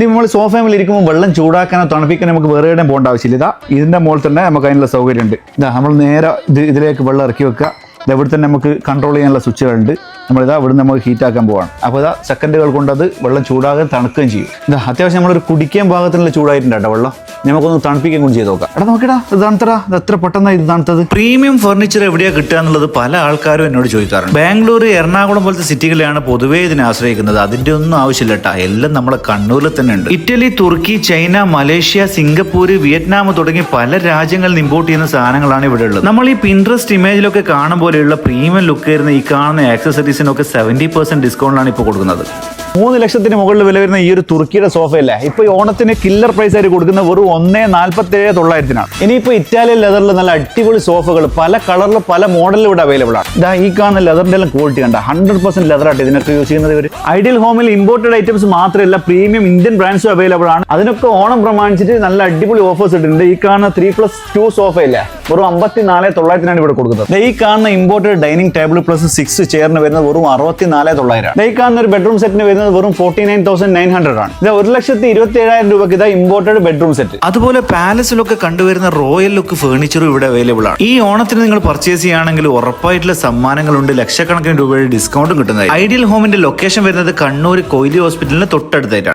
ഇനി നമ്മൾ സോഫയിൽ ഇരിക്കുമ്പോൾ വെള്ളം ചൂടാക്കാനോ തണുപ്പിക്കാനോ നമുക്ക് വേറെ ഇടം പോകേണ്ട ആവശ്യമില്ല. ഇതാ ഇതിന്റെ മുകളിൽ തന്നെ നമുക്ക് അതിനുള്ള സൗകര്യം ഉണ്ട് ഇതാ നമ്മൾ നേരെ ഇത് ഇതിലേക്ക് വെള്ളം ഇറക്കി വെക്കുക. ഇത് ഇവിടെ തന്നെ നമുക്ക് കൺട്രോൾ ചെയ്യാനുള്ള സ്വിച്ചുകളുണ്ട്. നമ്മളിതാ ഇവിടെ നമുക്ക് ഹീറ്റ് ആക്കാൻ പോവാണ്. അപ്പോൾ ഇതാ സെക്കൻഡുകൾ കൊണ്ട് അത് വെള്ളം ചൂടാകാൻ തണുക്കുകയും ചെയ്യും. ഇതാ അത്യാവശ്യം നമ്മളൊരു കുടിക്കാൻ പാകത്തിനുള്ള ചൂടായിട്ടുണ്ട് കേട്ടോ വെള്ളം. നമുക്കൊന്ന് തണുപ്പിക്കാൻ കൂടി ചെയ്ത് നോക്കാം. എടാ നോക്കിടാ ഇത് തണുത്തടാ ഇത് എത്ര പെട്ടെന്നാണ് ഇത് തണുത്തത് പ്രീമിയം ഫർണിച്ചർ എവിടെയാ കിട്ടുക എന്നുള്ളത് പല ആൾക്കാരും എന്നോട് ചോദിക്കാറുണ്ട്. ബാംഗ്ലൂർ എറണാകുളം പോലത്തെ സിറ്റികളെയാണ് പൊതുവേ ഇതിനെ ആശ്രയിക്കുന്നത്. അതിന്റെ ഒന്നും ആവശ്യമില്ല കേട്ടാ എല്ലാം നമ്മളെ കണ്ണൂരിൽ തന്നെ ഉണ്ട്. ഇറ്റലി തുർക്കി ചൈന മലേഷ്യ സിംഗപ്പൂർ വിയറ്റ്നാം തുടങ്ങി പല രാജ്യങ്ങളിൽ നിന്ന് ഇമ്പോർട്ട് ചെയ്യുന്ന സാധനങ്ങളാണ് ഇവിടെ ഉള്ളത്. നമ്മൾ ഈ പിൻട്രസ്റ്റ് ഇമേജിലൊക്കെ കാണും പോലെയുള്ള പ്രീമിയം ലുക്ക് വരുന്ന ഈ കാണുന്ന ആക്സസറീസിനൊക്കെ സെവന്റി പെർസെന്റ് ഡിസ്കൗണ്ടാണ് ഇപ്പോൾ കൊടുക്കുന്നത്. മൂന്ന് ലക്ഷത്തിന് മുകളിൽ വില വരുന്ന ഈ ഒരു തുർക്കിയുടെ സോഫയല്ലേ ഇപ്പൊ ഈ ഓണത്തിന് കില്ലർ പ്രൈസ് ആയിട്ട് കൊടുക്കുന്ന വെറും ഒന്നേ നാൽപ്പത്തി ഏഴ് തൊള്ളായിരത്തിനാണ്. ഇനിയിപ്പോ ഇറ്റാലിയൻ ലെതറിൽ നല്ല അടിപൊളി സോഫകൾ പല കളറിൽ പല മോഡലിൽ ഇവിടെ അവൈലബിൾ ആണ്. ഇതാ ഈ കാണുന്ന ലെതറിന്റെ എല്ലാം ക്വാളിറ്റി കണ്ട ഹൺഡ്രഡ് പെർസെന്റ് ലെതർ ആയിട്ട് ഇതിനൊക്കെ യൂസ് ചെയ്യുന്നത് ഇവർ ഐഡിയൽ ഹോമിൽ ഇമ്പോർട്ടഡ് ഐറ്റംസ് മാത്രമല്ല പ്രീമിയം ഇന്ത്യൻ ബ്രാൻഡ്സും അവൈലബിൾ ആണ്. അതിനൊക്കെ ഓണം പ്രമാണിച്ചിട്ട് നല്ല അടിപൊളി ഓഫേഴ്സ് ഇട്ടിട്ടുണ്ട്. ഈ കാണുന്ന ത്രീ പ്ലസ് ടു സോഫ വെറും അമ്പത്തി നാല് തൊള്ളായിരത്തിനാണ് ഇവിടെ കൊടുക്കുന്നത്. ഈ കാണുന്ന imported dining table plus six ചെയറിന് വരുന്നത് വെറും അറുപത്തി നാല് തൊള്ളായിരം ഈ കാണുന്ന ഒരു ബെഡ്റൂം സെറ്റിന് വരുന്നത് വെറും forty nine thousand nine hundred ആണ്. ഇത് ഒരു ലക്ഷത്തി ഇരുപത്തി ഏഴായിരം രൂപയ്ക്ക് ഇതാ ഇമ്പോർട്ടഡ് ബെഡ്റൂം സെറ്റ് അതുപോലെ പാലസിലൊക്കെ കണ്ടുവരുന്ന റോയൽ ലുക്ക് ഫേർണിച്ചറും ഇവിടെ അവൈലബിൾ ആണ്. ഈ ഓണത്തിന് നിങ്ങൾ പർച്ചേസ് ചെയ്യുകയാണെങ്കിൽ ഉറപ്പായിട്ടുള്ള സമ്മാനങ്ങളുണ്ട്. ലക്ഷക്കണക്കിന് രൂപയുടെ ഡിസ്കൗണ്ടും കിട്ടുന്നത് ഐഡിയൽ ഹോമിന്റെ ലൊക്കേഷൻ വരുന്നത് കണ്ണൂർ കൊയിലി ഹോസ്പിറ്റലിന് തൊട്ടടുത്തായിട്ടാണ്.